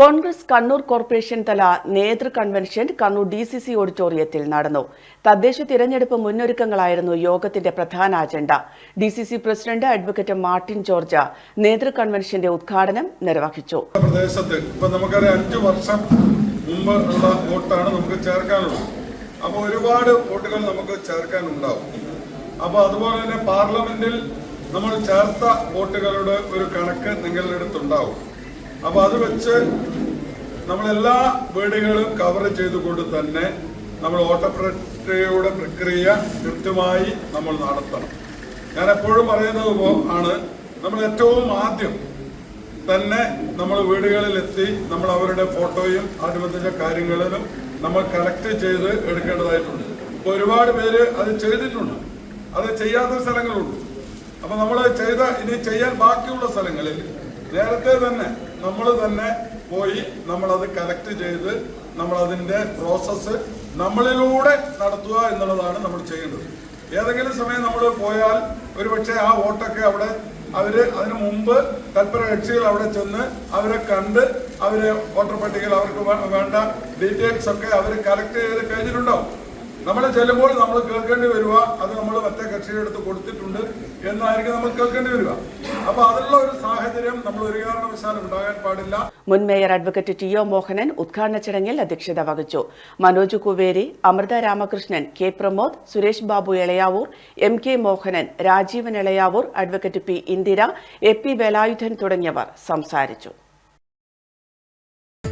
Congress Kannur corporation തല നേതൃ convention Kannur D C C ഓഡിറ്റോറിയത്തിൽ നടന്നു. തദ്ദേശ തിരഞ്ഞെടുപ്പ് മുന്നൊരുക്കങ്ങളായിരുന്നു യോഗത്തിന്റെ പ്രധാന agenda. D C C president advocate Martin George നേതൃ കൺവെൻഷന്റെ ഉദ്ഘാടനം നിർവഹിച്ചു. വർഷം നമുക്ക് അപ്പോൾ ഒരുപാട് വോട്ടുകൾ നമുക്ക് ചേർക്കാനുണ്ടാവും. അപ്പോൾ അതുപോലെ തന്നെ പാർലമെന്റിൽ നമ്മൾ ചേർത്ത വോട്ടുകളുടെ ഒരു കണക്ക് നിങ്ങളുടെ അടുത്തുണ്ടാവും. അപ്പൊ അത് വെച്ച് നമ്മളെല്ലാ വീടുകളും കവർ ചെയ്തുകൊണ്ട് തന്നെ നമ്മൾ ഓട്ടപ്രക്രിയയുടെ പ്രക്രിയ കൃത്യമായി നമ്മൾ നടത്തണം. ഞാൻ എപ്പോഴും പറയുന്നത് ആണ് നമ്മൾ ഏറ്റവും ആദ്യം തന്നെ നമ്മൾ വീടുകളിലെത്തി നമ്മൾ അവരുടെ ഫോട്ടോയും അനുബന്ധിച്ച കാര്യങ്ങളിലും നമ്മൾ കളക്ട് ചെയ്ത് എടുക്കേണ്ടതായിട്ടുണ്ട്. ഇപ്പൊ ഒരുപാട് പേര് അത് ചെയ്തിട്ടുണ്ട്. അത് ചെയ്യാത്ത സ്ഥലങ്ങളുണ്ട്. അപ്പൊ നമ്മൾ ചെയ്ത ഇനി ചെയ്യാൻ ബാക്കിയുള്ള സ്ഥലങ്ങളിൽ നേരത്തെ തന്നെ നമ്മൾ തന്നെ പോയി നമ്മളത് കലക്ട് ചെയ്ത് നമ്മൾ അതിന്റെ പ്രോസസ്സ് നമ്മളിലൂടെ നടത്തുക എന്നുള്ളതാണ് നമ്മൾ ചെയ്യേണ്ടത്. ഏതെങ്കിലും സമയം നമ്മൾ പോയാൽ ഒരുപക്ഷെ ആ വോട്ടൊക്കെ അവിടെ അവർ അതിന് മുമ്പ് തൽപര കക്ഷികൾ അവിടെ ചെന്ന് അവരെ കണ്ട് അവർ വോട്ടർ പട്ടികയിൽ അവർക്ക് വേണ്ട ഡീറ്റെയിൽസ് ഒക്കെ അവർ കളക്ട് ചെയ്ത് കഴിഞ്ഞിട്ടുണ്ടാവും. നമ്മൾ ചെല്ലുമ്പോൾ നമ്മൾ കേൾക്കേണ്ടി വരിക അത് നമ്മൾ മറ്റേ കക്ഷിയുടെ അടുത്ത് കൊടുത്തിട്ടുണ്ട് എന്നായിരിക്കും നമ്മൾ കേൾക്കേണ്ടി വരിക. അപ്പൊ അതിനുള്ള ഒരു സാഹചര്യം നമ്മൾ ഒരു കാരണവശാലും ഉണ്ടാകാൻ പാടില്ല. മുൻ mayor advocate T O Mohanan ഉദ്ഘാടന ചടങ്ങിൽ അധ്യക്ഷത വഹിച്ചു. Manoj Kuveri Amrutha Ramakrishnan K Pramod Suresh Babu Elayavoor M K Mohanan Rajeevan Elayavoor advocate P Indira A P Velayudhan തുടങ്ങിയവർ സംസാരിച്ചു.